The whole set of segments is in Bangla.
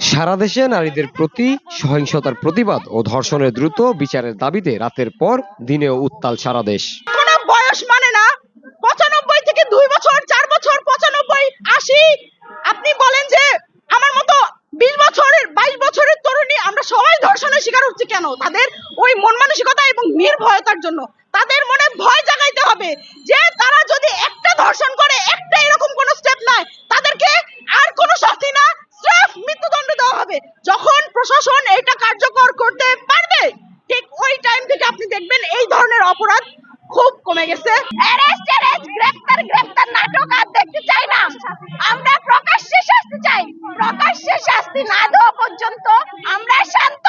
সারা দেশে নারীদের প্রতি সহিংসতার প্রতিবাদ ও ধর্ষণের দ্রুত বিচারের দাবিতে রাতের পর দিনেও উত্তাল সারা দেশ। বয়স মানে না। পঁচানব্বই থেকে দুই বছর, চার বছর, পঁচানব্বই, আশি। আপনি বলেন যে আমার মতো বিশ বছরের, বাইশ বছরের তরুণী আমরা সবাই ধর্ষণের শিকার হচ্ছি কেন? তাদের ওই মন মানসিকতা এবং নির্ভয়তার জন্য। তাদের মনে ভয় জাগাইতে হবে যে তারা যদি একটা ধর্ষণ করে একটা এরকম কোন স্টেপ নেয় তাদেরকে আর কোনো শাস্তি না স্রেফ মৃত্যুদণ্ড দেওয়া হবে যখন প্রশাসন এটা কার্যকর করতে পারবে ঠিক ওই টাইম থেকে আপনি দেখবেন, এই ধরনের অপরাধ খুব কমে গেছে। অ্যারেস্ট অ্যারেস্ট নাটক আর দেখতে চাই না। আমরা প্রকাশ্যে শাস্তি চাই। প্রকাশ্যে শাস্তি না দেওয়া পর্যন্ত আমরা শান্ত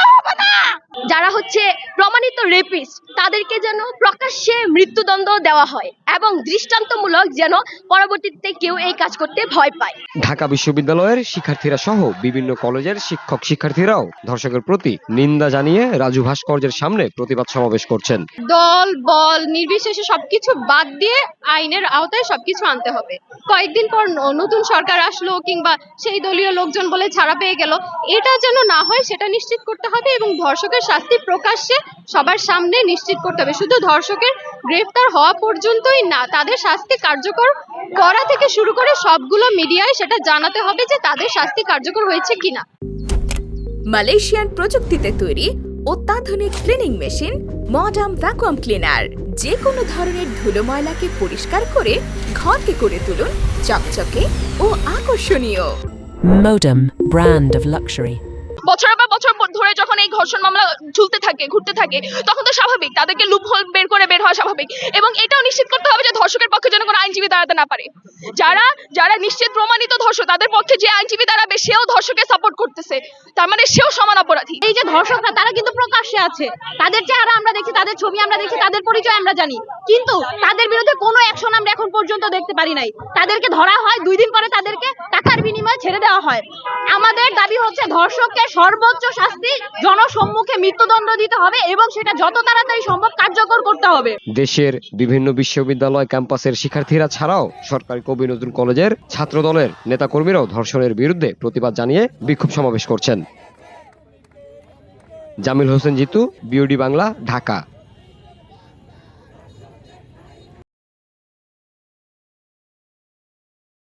যারা হচ্ছে প্রমাণিত রেপিস্ট তাদেরকে যেন প্রকাশ্যে মৃত্যুদণ্ড দেওয়া হয় এবং দৃষ্টান্তমূলক যেন পরবর্তীতে কেউ এই কাজ করতে ভয় পায়। ঢাকা বিশ্ববিদ্যালয়ের শিক্ষার্থীরা সহ বিভিন্ন কলেজের শিক্ষক শিক্ষার্থীরাও ধর্ষকের প্রতি নিন্দা জানিয়ে রাজু ভাস্কর্যের সামনে প্রতিবাদ সমাবেশ করছেন। দল বল নির্বিশেষে সবকিছু বাদ দিয়ে আইনের আওতায় সবকিছু আনতে হবে। কয়েকদিন পর নতুন সরকার আসলো কিংবা সেই দলীয় লোকজন বলে ছাড়া পেয়ে গেল। এটা যেন না হয় সেটা নিশ্চিত করতে হবে এবং ধর্ষকের শাস্তি প্রকাশ্যে সবার সামনে নিশ্চিত করতে হবে। শুধু ধর্ষকের গ্রেফতার হওয়া পর্যন্তই না তাদের শাস্তি কার্যকর করা থেকে শুরু করে সবগুলো মিডিয়ায় সেটা জানাতে হবে যে তাদের শাস্তি কার্যকর হয়েছে কিনা। মালয়েশিয়ান প্রযুক্তিতে তৈরি অত্যাধুনিক cleaning machine modern vacuum cleaner যে কোনো ধরনের ধুলো ময়লাকে পরিষ্কার করে ঘরকে করে তুলুন চকচকে ও আকর্ষণীয়। Modem, brand of luxury. বছরের পর বছর ধরে যখন এই ধর্ষণ মামলা ঝুলতে থাকে, ঘুরতে থাকে, তখন তো স্বাভাবিক, তাদেরকে লুপ হোল বের করে বের হওয়া স্বাভাবিক। এবং এটাও নিশ্চিত করতে হবে যে ধর্ষকের পক্ষে যেন কোনো আইনজীবী দাঁড়াতে না পারে। যারা যারা নিশ্চিত প্রমাণিত ধর্ষক, তাদের পক্ষে যে আইনজীবী দাঁড়াবে, সেও ধর্ষকের সাপোর্ট করতেছে। তার মানে সেও সমান অপরাধী। এই যে ধর্ষকরা, তারা কিন্তু প্রকাশ্যে আছে। তাদের চেহারা আমরা দেখছি তাদের ছবি আমরা দেখছি তাদের পরিচয় আমরা জানি। কিন্তু তাদের বিরুদ্ধে কোনো অ্যাকশন আমরা এখন পর্যন্ত দেখতে পারি নাই। তাদেরকে ধরা হয়, দুই দিন পরে তাদেরকে টাকার বিনিময়ে ছেড়ে দেওয়া হয়। আমাদের দাবি হচ্ছে ধর্ষককে সর্বোচ্চ শাস্তি জনসম্মুখে মৃত্যুদণ্ড দিতে হবে এবং সেটা যত তাড়াতাড়ি সম্ভব কার্যকর করতে হবে। দেশের বিভিন্ন বিশ্ববিদ্যালয় ক্যাম্পাসের শিক্ষার্থীরা ছাড়াও সরকারি কবি নজরুল কলেজের ছাত্র দলের নেতাকর্মীরাও ধর্ষণের বিরুদ্ধে প্রতিবাদ জানিয়ে বিক্ষোভ সমাবেশ করছেন। জামিল হোসেন জিতু, বিওডি বাংলা, ঢাকা।